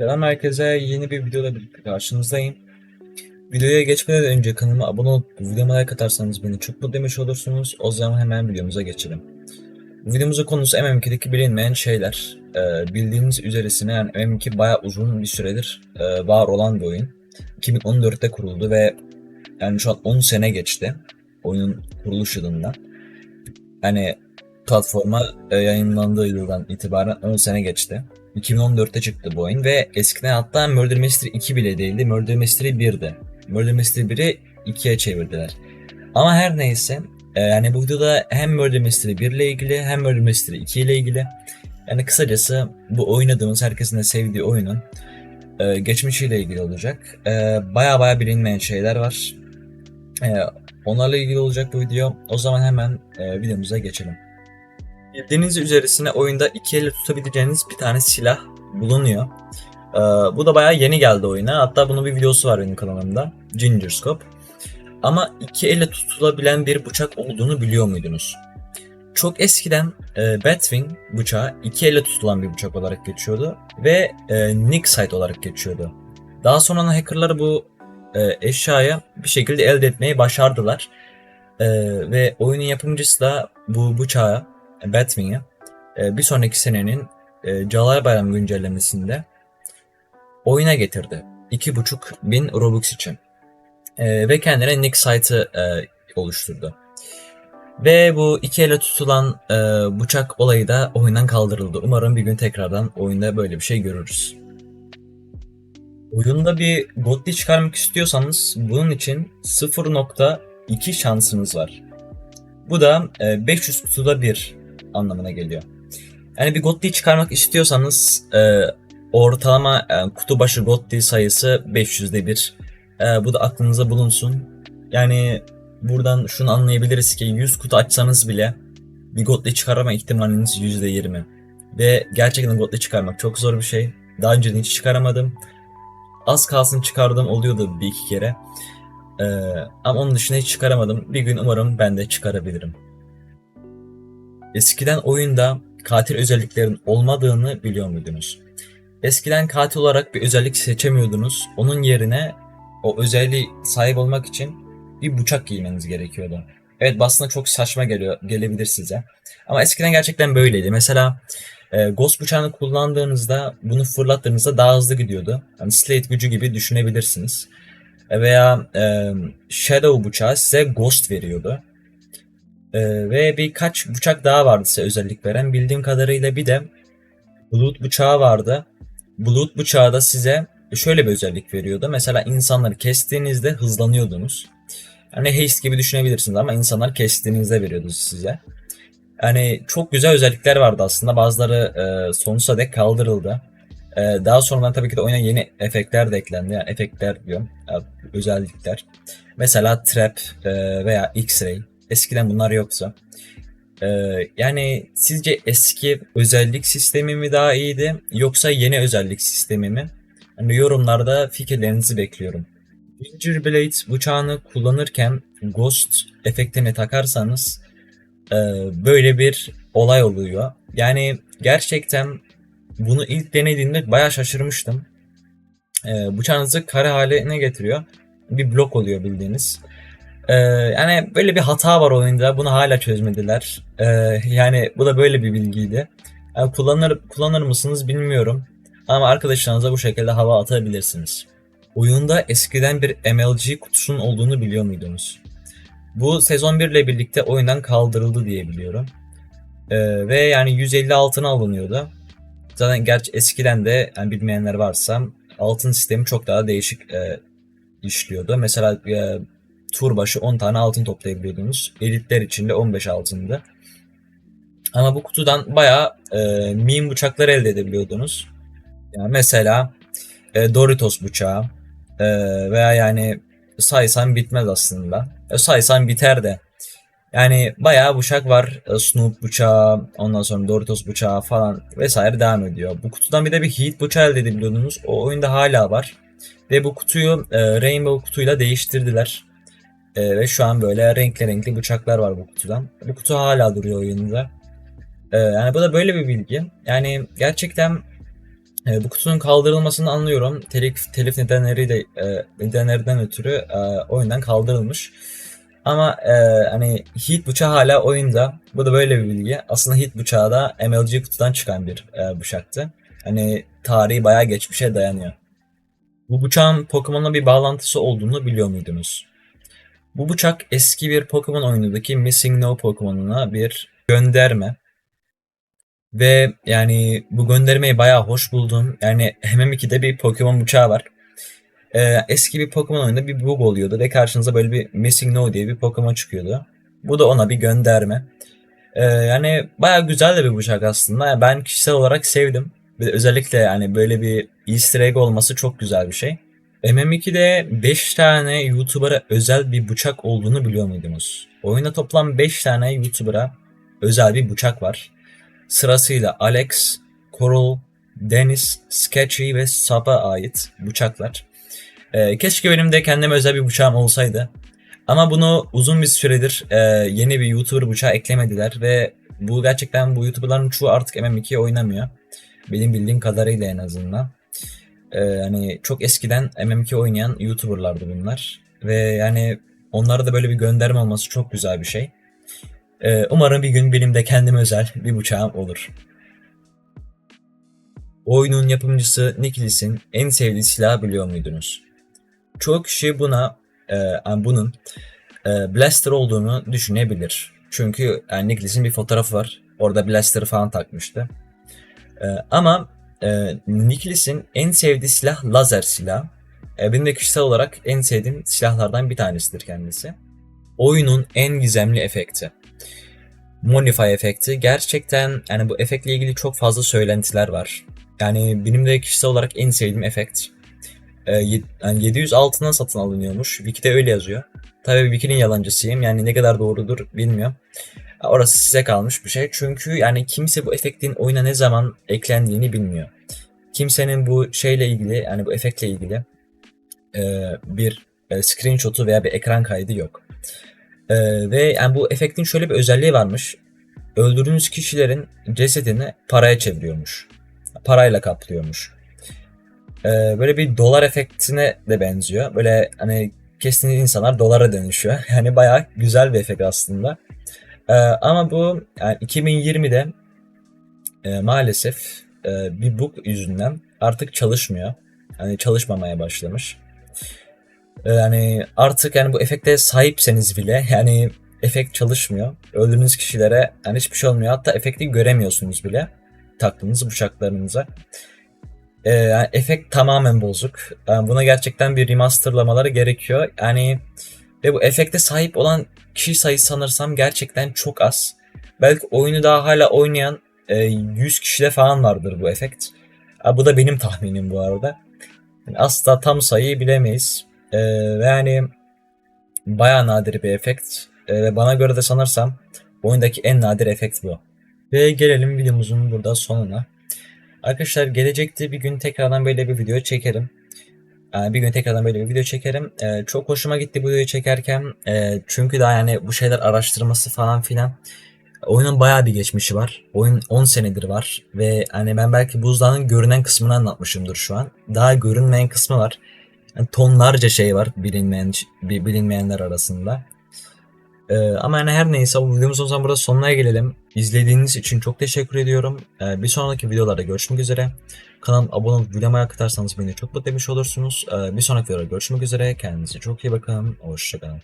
Selam herkese yeni bir videoda birlikte karşınızdayım. Videoya geçmeden önce kanalıma abone olup videoma like atarsanız beni çok mutlu demiş olursunuz. O zaman hemen videomuza geçelim. Videomuzun konusu MM2'deki bilinmeyen şeyler. Ee, bildiğiniz üzeresine yani MM2 bayağı uzun bir süredir e, var olan bir oyun. 2014'te kuruldu ve yani şu an 10 sene geçti oyunun kuruluş yılından. Yani platforma e, yayınlandığı yıldan itibaren 10 sene geçti. 2014'te çıktı bu oyun ve eskiden hatta Murder Mystery 2 bile değildi. Murder Mystery 1'di. Murder Mystery 1'i 2'ye çevirdiler. Ama her neyse e, yani bu videoda hem Murder Mystery 1 ile ilgili hem Murder Mystery 2 ile ilgili yani kısacası bu oynadığımız herkesin de sevdiği oyunun e, geçmişiyle ilgili olacak. E, baya baya bilinmeyen şeyler var. E, onlarla ilgili olacak bu video. O zaman hemen e, videomuza geçelim. Bildiğiniz üzeresine oyunda iki elle tutabileceğiniz bir tane silah bulunuyor. Ee, bu da bayağı yeni geldi oyuna. Hatta bunun bir videosu var benim kanalımda. Ginger Scope. Ama iki elle tutulabilen bir bıçak olduğunu biliyor muydunuz? Çok eskiden e, Batwing bıçağı iki elle tutulan bir bıçak olarak geçiyordu ve e, Nixite olarak geçiyordu. Daha sonra hackerlar bu e, eşyayı bir şekilde elde etmeyi başardılar. E, ve oyunun yapımcısı da bu bıçağı Batman'ı e, bir sonraki senenin e, Calar Bayram güncellemesinde oyuna getirdi. 2,5 bin Robux için. E, ve kendine Nick Site'ı e, oluşturdu. Ve bu iki ele tutulan e, bıçak olayı da oyundan kaldırıldı. Umarım bir gün tekrardan oyunda böyle bir şey görürüz. Oyunda bir Godly çıkarmak istiyorsanız bunun için 0.2 şansınız var. Bu da e, 500 kutuda bir anlamına geliyor. Yani bir Godly çıkarmak istiyorsanız e, ortalama e, kutu başı Godly sayısı 500'de bir. E, bu da aklınıza bulunsun. Yani buradan şunu anlayabiliriz ki 100 kutu açsanız bile bir Godly çıkarma ihtimaliniz %20. Ve gerçekten Godly çıkarmak çok zor bir şey. Daha önce hiç çıkaramadım. Az kalsın çıkardığım oluyordu bir iki kere. Ee, ama onun dışında hiç çıkaramadım. Bir gün umarım ben de çıkarabilirim. Eskiden oyunda katil özelliklerin olmadığını biliyor muydunuz? Eskiden katil olarak bir özellik seçemiyordunuz. Onun yerine o özelliği sahip olmak için bir bıçak giymeniz gerekiyordu. Evet aslında çok saçma geliyor, gelebilir size. Ama eskiden gerçekten böyleydi. Mesela e, Ghost bıçağını kullandığınızda bunu fırlattığınızda daha hızlı gidiyordu. Yani Slate gücü gibi düşünebilirsiniz. E, veya e, Shadow bıçağı size Ghost veriyordu. Ee, ve birkaç bıçak daha vardı size özellik veren. Bildiğim kadarıyla bir de Blood bıçağı vardı. Blood bıçağı da size şöyle bir özellik veriyordu. Mesela insanları kestiğinizde hızlanıyordunuz. Yani haste gibi düşünebilirsiniz ama insanlar kestiğinizde veriyordu size. Yani çok güzel özellikler vardı aslında. Bazıları e, sonsuza dek kaldırıldı. E, daha sonradan tabii ki de oyuna yeni efektler de eklendi. Yani efektler diyorum. Yani özellikler. Mesela trap e, veya x-ray. Eskiden bunlar yoksa. Ee, yani sizce eski özellik sistemi mi daha iyiydi yoksa yeni özellik sistemi mi? Yani yorumlarda fikirlerinizi bekliyorum. Ginger Blade bıçağını kullanırken Ghost efektini takarsanız e, böyle bir olay oluyor. Yani gerçekten bunu ilk denediğimde bayağı şaşırmıştım. E, bıçağınızı kare haline getiriyor. Bir blok oluyor bildiğiniz. Ee, yani böyle bir hata var oyunda. Bunu hala çözmediler. Ee, yani bu da böyle bir bilgiydi. Yani kullanır, kullanır mısınız bilmiyorum. Ama arkadaşlarınıza bu şekilde hava atabilirsiniz. Oyunda eskiden bir MLG kutusunun olduğunu biliyor muydunuz? Bu sezon 1 ile birlikte oyundan kaldırıldı diye biliyorum. Ee, ve yani 150 altına alınıyordu. Zaten gerçi eskiden de yani bilmeyenler varsa altın sistemi çok daha değişik e, işliyordu. Mesela e, tur başı 10 tane altın toplayabiliyordunuz. Elitler için de 15 altındı. Ama bu kutudan bayağı e, meme bıçaklar elde edebiliyordunuz. Yani mesela e, Doritos bıçağı e, veya yani saysan bitmez aslında. E, saysan biter de. Yani bayağı bıçak var. E, Snoop bıçağı, ondan sonra Doritos bıçağı falan vesaire devam ediyor. Bu kutudan bir de bir Heat bıçağı elde edebiliyordunuz. O oyunda hala var. Ve bu kutuyu e, Rainbow kutuyla değiştirdiler. Ee, ve şu an böyle renkli renkli bıçaklar var bu kutudan. Bu kutu hala duruyor oyunda. Ee, yani bu da böyle bir bilgi. Yani gerçekten E, bu kutunun kaldırılmasını anlıyorum. Telif, telif nedenleriyle e, nedenlerden ötürü e, oyundan kaldırılmış. Ama e, hani Heat bıçağı hala oyunda. Bu da böyle bir bilgi. Aslında Heat bıçağı da MLG kutudan çıkan bir e, bıçaktı. Hani tarihi bayağı geçmişe dayanıyor. Bu bıçağın Pokemon'la bir bağlantısı olduğunu biliyor muydunuz? Bu bıçak eski bir Pokemon oyunundaki Missing No Pokemon'una bir gönderme. Ve yani bu göndermeyi bayağı hoş buldum. Yani MM2'de bir Pokemon bıçağı var. Ee, eski bir Pokemon oyununda bir bug oluyordu ve karşınıza böyle bir Missing No diye bir Pokemon çıkıyordu. Bu da ona bir gönderme. Ee, yani bayağı güzel de bir bıçak aslında. Yani ben kişisel olarak sevdim. Özellikle yani böyle bir easter egg olması çok güzel bir şey. MM2'de 5 tane YouTuber'a özel bir bıçak olduğunu biliyor muydunuz? Oyunda toplam 5 tane YouTuber'a özel bir bıçak var. Sırasıyla Alex, Coral, Dennis, Sketchy ve Sap'a ait bıçaklar. Ee, keşke benim de kendime özel bir bıçağım olsaydı. Ama bunu uzun bir süredir e, yeni bir YouTuber bıçağı eklemediler ve bu gerçekten bu YouTuber'ların çoğu artık MM2 oynamıyor. Benim bildiğim kadarıyla en azından. Ee, hani çok eskiden MM2 oynayan YouTuber'lardı bunlar. Ve yani onlara da böyle bir gönderme olması çok güzel bir şey. Ee, umarım bir gün benim de kendime özel bir bıçağım olur. Oyunun yapımcısı Nikilis'in en sevdiği silahı biliyor muydunuz? Çoğu kişi buna e, yani bunun e, Blaster olduğunu düşünebilir. Çünkü yani Nikilis'in bir fotoğrafı var. Orada Blaster'ı falan takmıştı. E, ama e, Nikilis'in en sevdiği silah lazer silah. E, benim de kişisel olarak en sevdiğim silahlardan bir tanesidir kendisi. Oyunun en gizemli efekti. Monify efekti. Gerçekten yani bu efektle ilgili çok fazla söylentiler var. Yani benim de kişisel olarak en sevdiğim efekt. Ee, ye- yani 700 altına satın alınıyormuş. Wiki'de öyle yazıyor. Tabii Wiki'nin yalancısıyım. Yani ne kadar doğrudur bilmiyorum. Orası size kalmış bir şey. Çünkü yani kimse bu efektin oyuna ne zaman eklendiğini bilmiyor. Kimsenin bu şeyle ilgili yani bu efektle ilgili e, bir e, screenshot'u veya bir ekran kaydı yok. E, ve yani bu efektin şöyle bir özelliği varmış. Öldürdüğünüz kişilerin cesedini paraya çeviriyormuş. Parayla kaplıyormuş. E, böyle bir dolar efektine de benziyor. Böyle hani kestiğiniz insanlar dolara dönüşüyor. Yani bayağı güzel bir efekt aslında. E, ama bu yani 2020'de e, maalesef e, bir bug yüzünden artık çalışmıyor. Yani çalışmamaya başlamış. E, Yani artık yani bu efekte sahipseniz bile yani efekt çalışmıyor. Öldüğünüz kişilere yani hiçbir şey olmuyor. Hatta efekti göremiyorsunuz bile taktığınız bıçaklarınıza. E, yani efekt tamamen bozuk. Yani buna gerçekten bir remasterlamaları gerekiyor. Yani ve bu efekte sahip olan kişi sayısı sanırsam gerçekten çok az. Belki oyunu daha hala oynayan e, 100 kişide falan vardır bu efekt. Bu da benim tahminim bu arada. Yani asla tam sayıyı bilemeyiz. E, ve yani bayağı nadir bir efekt. E, ve bana göre de sanırsam oyundaki en nadir efekt bu. Ve gelelim videomuzun burada sonuna. Arkadaşlar gelecekte bir gün tekrardan böyle bir video çekerim. Yani bir gün tekrardan böyle bir video çekerim. Ee, çok hoşuma gitti bu videoyu çekerken. Ee, çünkü daha yani bu şeyler araştırması falan filan. Oyunun bayağı bir geçmişi var. Oyun 10 senedir var. Ve hani ben belki buzdağının görünen kısmını anlatmışımdır şu an. Daha görünmeyen kısmı var. Yani tonlarca şey var bilinmeyen bi- bilinmeyenler arasında. Ee, ama yani her neyse bu videomuzun zaman burada sonuna gelelim. İzlediğiniz için çok teşekkür ediyorum. Ee, bir sonraki videolarda görüşmek üzere. Kanalıma abone olup videomu ayağa beni çok mutlu etmiş olursunuz. Ee, bir sonraki videoda görüşmek üzere. Kendinize çok iyi bakın. Hoşçakalın.